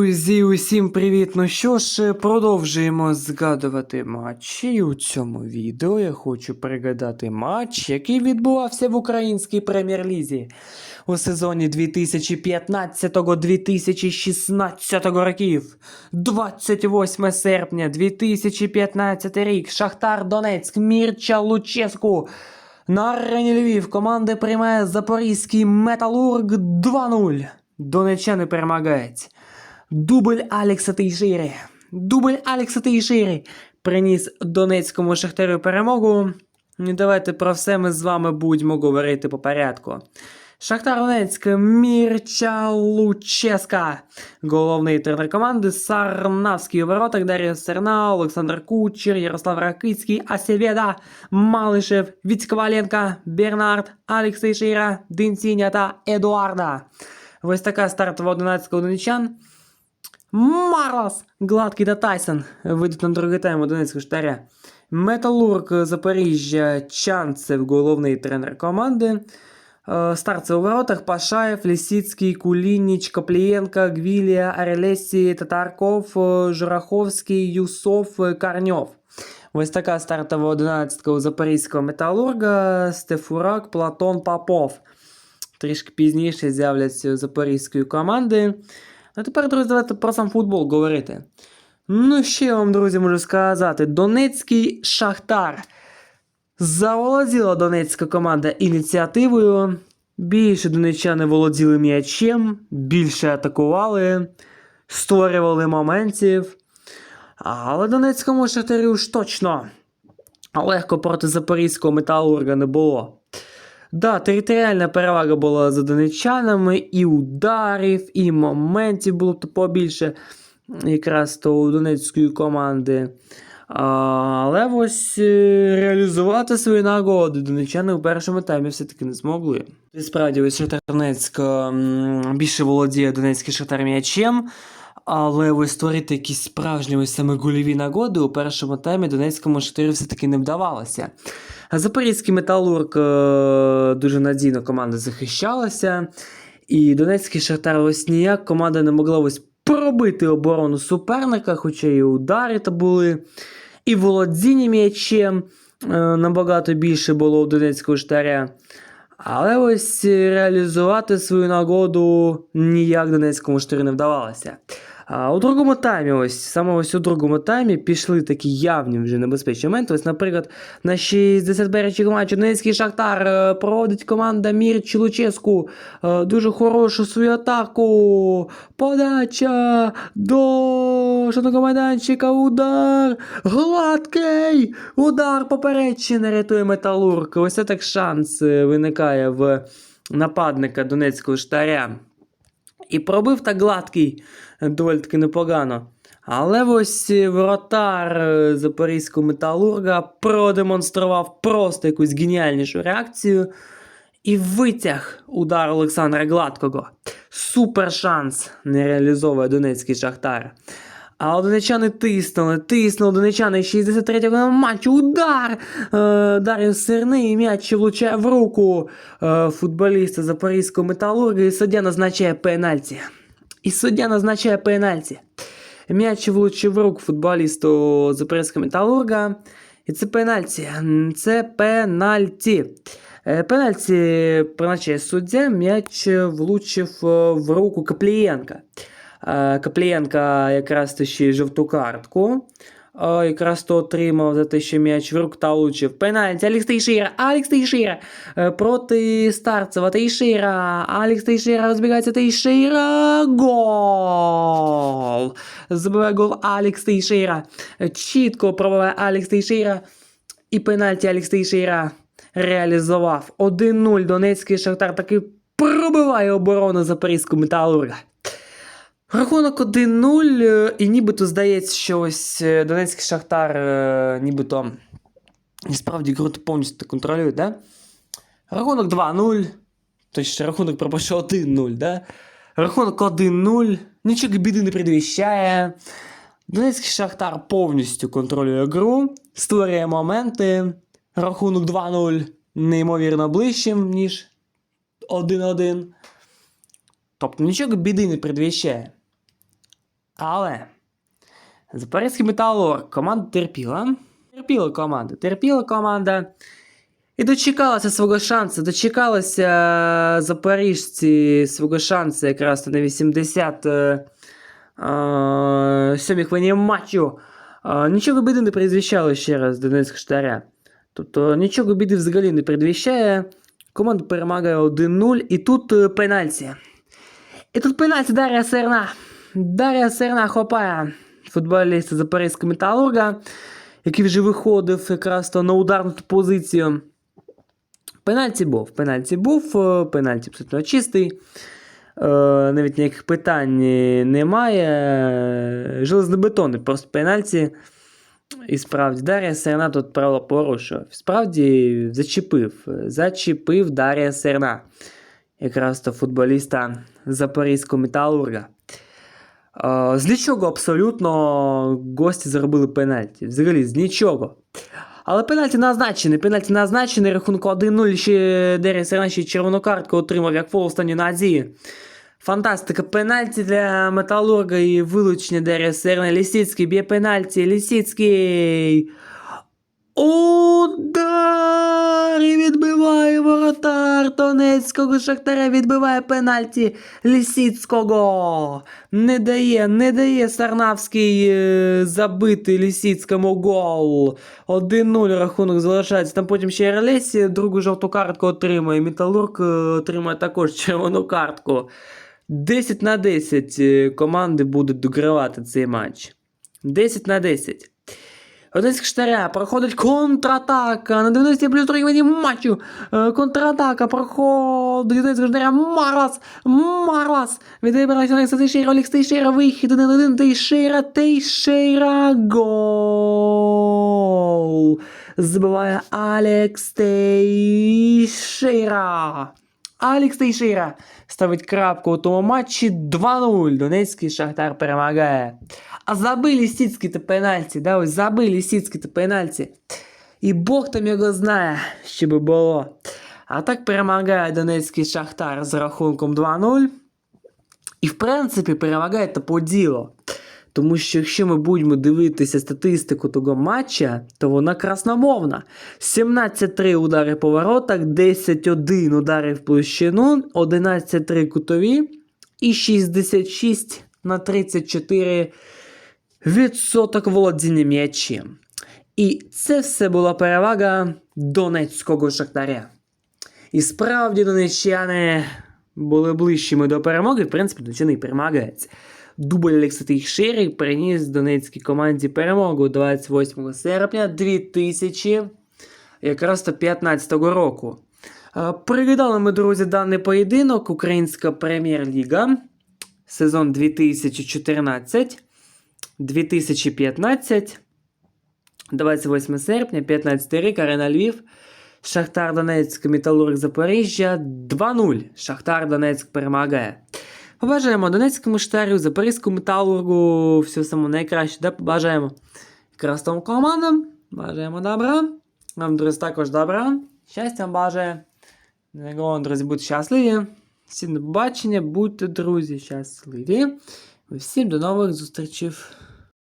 Друзі, усім привіт! Ну що ж, продовжуємо згадувати матчі. У цьому відео я хочу пригадати матч, який відбувався в українській прем'єр-лізі у сезоні 2015-2016 років. 28 серпня 2015 рік. Шахтар Донецьк, Мірча Луческу. На арені Львів команди приймає Запорізький Металург 2-0. Донеччани перемагають. Дубль Алекса Тейшири. Дубль Алекса Тейшири приніс Донецькому Шахтарю перемогу. І давайте про все ми з вами будемо говорити по порядку. Шахтар Донецьк, Мірча Луческа. Головний тренер команди Сарнавський у воротах, Дар'я Серна, Олександр Кучер, Ярослав Ракицький, Асєвєда, Малишев, Віцькваленка, Бернард, Алекс Тейшира, Денсіня та Едуарда. Ось така стартова 11 донечан. Марлос, Гладкий та Тайсон вийдуть на другий тайм Донецького штаря. Металург Запоріжжя, Чанцев, головний тренер команди. Е, Старці у воротах Пашаєв, Лісіцький, Кулініч, Коплієнка, Гвілія, Арелесі, Татарков, е, Жураховський, Юсов, е, Карньов. Ось така стартова 11 у запорізького металурга, Стефурак, Платон Попов. Трішки пізніше з'являться запорізької команди. А тепер, друзі, давайте про сам футбол говорити. Ну, що я вам, друзі, можу сказати. Донецький Шахтар. Заволоділа донецька команда ініціативою. Більше донеччани володіли м'ячем, більше атакували, створювали моментів. Але донецькому шахтарю ж точно легко проти запорізького металурга не було. Да, територіальна перевага була за донеччанами, і ударів, і моментів було б побільше якраз то у донецької команди. А, але ось е, реалізувати свої нагоди донеччани у першому таймі все-таки не змогли. І справді, ось Шахтар більше володіє донецький шахтар м'ячем, але ось створити якісь справжні ось саме гольові нагоди у першому таймі донецькому шахтарю все-таки не вдавалося. Запорізький металург е, дуже надійно команда захищалася. І Донецький Шахтар ось ніяк команда не могла ось пробити оборону суперника, хоча і удари то були, і володіння м'ячем е, набагато більше було у Донецького Шахтаря. Але ось реалізувати свою нагоду ніяк Донецькому Шахтарю не вдавалося. А у другому таймі, ось саме ось у другому таймі пішли такі явні вже небезпечні моменти. Ось, наприклад, на 61 матчі Донецький Шахтар е, проводить команда Мір Чилуческу. Е, Дуже хорошу свою атаку. Подача до шаного майданчика. Удар. Гладкий. Удар поперечини рятує металург. Ось це так шанс е, виникає в нападника Донецького Штаря. І пробив так гладкий доволі таки непогано. Але ось е, воротар е, запорізького металурга продемонстрував просто якусь геніальнішу реакцію і витяг удар Олександра Гладкого. Супер шанс не реалізовує Донецький Шахтар. А донечани тиснули, тиснули донечани 63-го матчу. Удар! Е, Дар'ю Сирний м'яч влучає в руку футболіста Запорізького металурга і суддя назначає пенальті. І суддя назначає пенальті. М'яч влучив в руку футболісту Запорізького металурга. І це пенальті. Це пенальті. Е, Пенальті призначає суддя, м'яч влучив е, в руку Каплієнка. Е, Каплієнка якраз ще жовту картку. Якраз то отримав за те, що м'яч в рук та влучив. Пенальті. Алекс Тейшира. Алекс Тейшира. Е, Проти Старцева. Тейшира. Алекс Тейшира розбігається. Тейшира. Гол. Забиває гол Алекс Тейшира. Е, Чітко пробиває Алекс Тейшира. І пенальті Алекс Тейшира реалізував. 1-0 Донецький Шахтар таки пробиває оборону Запорізького металурга. Рахунок 1-0, е, і нібито здається, що ось е, Донецький Шахтар е, нібито справді гру повністю контролює, да? Рахунок 2-0. Точніше, рахунок пропише 1-0, да? Рахунок 1-0. Нічого біди не предвіщає. Донецький Шахтар повністю контролює гру, створює моменти. Рахунок 2-0 неймовірно ближчим, ніж 1-1. Тобто нічого біди не предвіщає. Але Запорізький металург команда терпіла. Терпіла команда, терпіла команда. І дочекалася свого шансу. Дочекалися е, запоріжці свого шансу якраз на 80 е, е, хвилині матчу. Нічого біди не передвіщало ще раз Донецьк Штаря. Тобто нічого біди взагалі не передвіщає. Команда перемагає 1-0. І тут пенальті. І тут пенальті Дар'я Серна. Дар'я Серна хопає футболіста Запорізького металурга, який вже виходив якраз то на ударну позицію. Пенальті був. Пенальті був, е, пенальті абсолютно чистий. Е, навіть ніяких питань немає. Железнобетонний просто пенальті. І справді Дар'я Серна тут правило порушив. Справді зачепив. Зачепив Дар'я Серна. Якраз то футболіста Запорізького металурга. З нічого абсолютно гості заробили пенальті. Взагалі, з нічого. Але пенальті назначений. Пенальті назначений. Рахунку 1-0 ще Дерія Серна ще червону картку отримав, як фол останній надії. Фантастика. Пенальті для Металурга і вилучення Дерія Серна. Лісіцький б'є пенальті. Лісіцький. Удар! І відбиває воротар Донецького Шахтаря. Відбиває пенальті Лісіцького. Не дає, не дає Сарнавський е, забити Лісіцькому гол. 1-0 рахунок залишається. Там потім ще Ерлесі другу жовту картку отримує. Металург е, отримує також червону картку. 10 на 10 е, команди будуть догравати цей матч. 10 на 10. Одеська штаря проходить контратака на 90 плюс 3 хвилині матчу. Е, Контратака проходить Одеська штаря. Марлас. Марлас. Відбирається Олекса Тейшера. Олекс Тейшера. Вихід 1-1. Тейшера. Тейшера. Гол. Забиває Алекс Тейшера. Алекс Тейшера ставить крапку у тому матчі 2-0. Донецький Шахтар перемагає. А забили Сіцькі та пенальті, да, ось забили Сіцькі та пенальті. І Бог там його знає, що би було. А так перемагає Донецький Шахтар з рахунком 2-0. І в принципі перемагає та по ділу. Тому що якщо ми будемо дивитися статистику того матча, то вона красномовна. 17-3 удари по воротах, 10-1 удари в площину, 11-3 кутові і 66 на 34 відсоток володіння м'ячем. І це все була перевага донецького шахтаря. І справді донеччани були ближчими до перемоги. В принципі, донеччани перемагають. Дубль Олекса Тейшери приніс донецькій команді перемогу 28 серпня 2000 якраз то 15 року. Е, Пригадали ми, друзі, даний поєдинок Українська прем'єр-ліга сезон 2014 2015 28 серпня, 15 рік, Арена Львів, Шахтар Донецьк, Металург Запоріжжя 2-0. Шахтар Донецьк перемагає. Побажаємо Донецькому штарю, Запорізькому металургу, всього самого найкраще, да? побажаємо крастом командам, бажаємо добра. Вам, друзі, також добра. Щастя вам бажає. Вам, друзі, будьте щасливі. Всім до побачення, будьте, друзі, щасливі. Всім до нових зустрічей.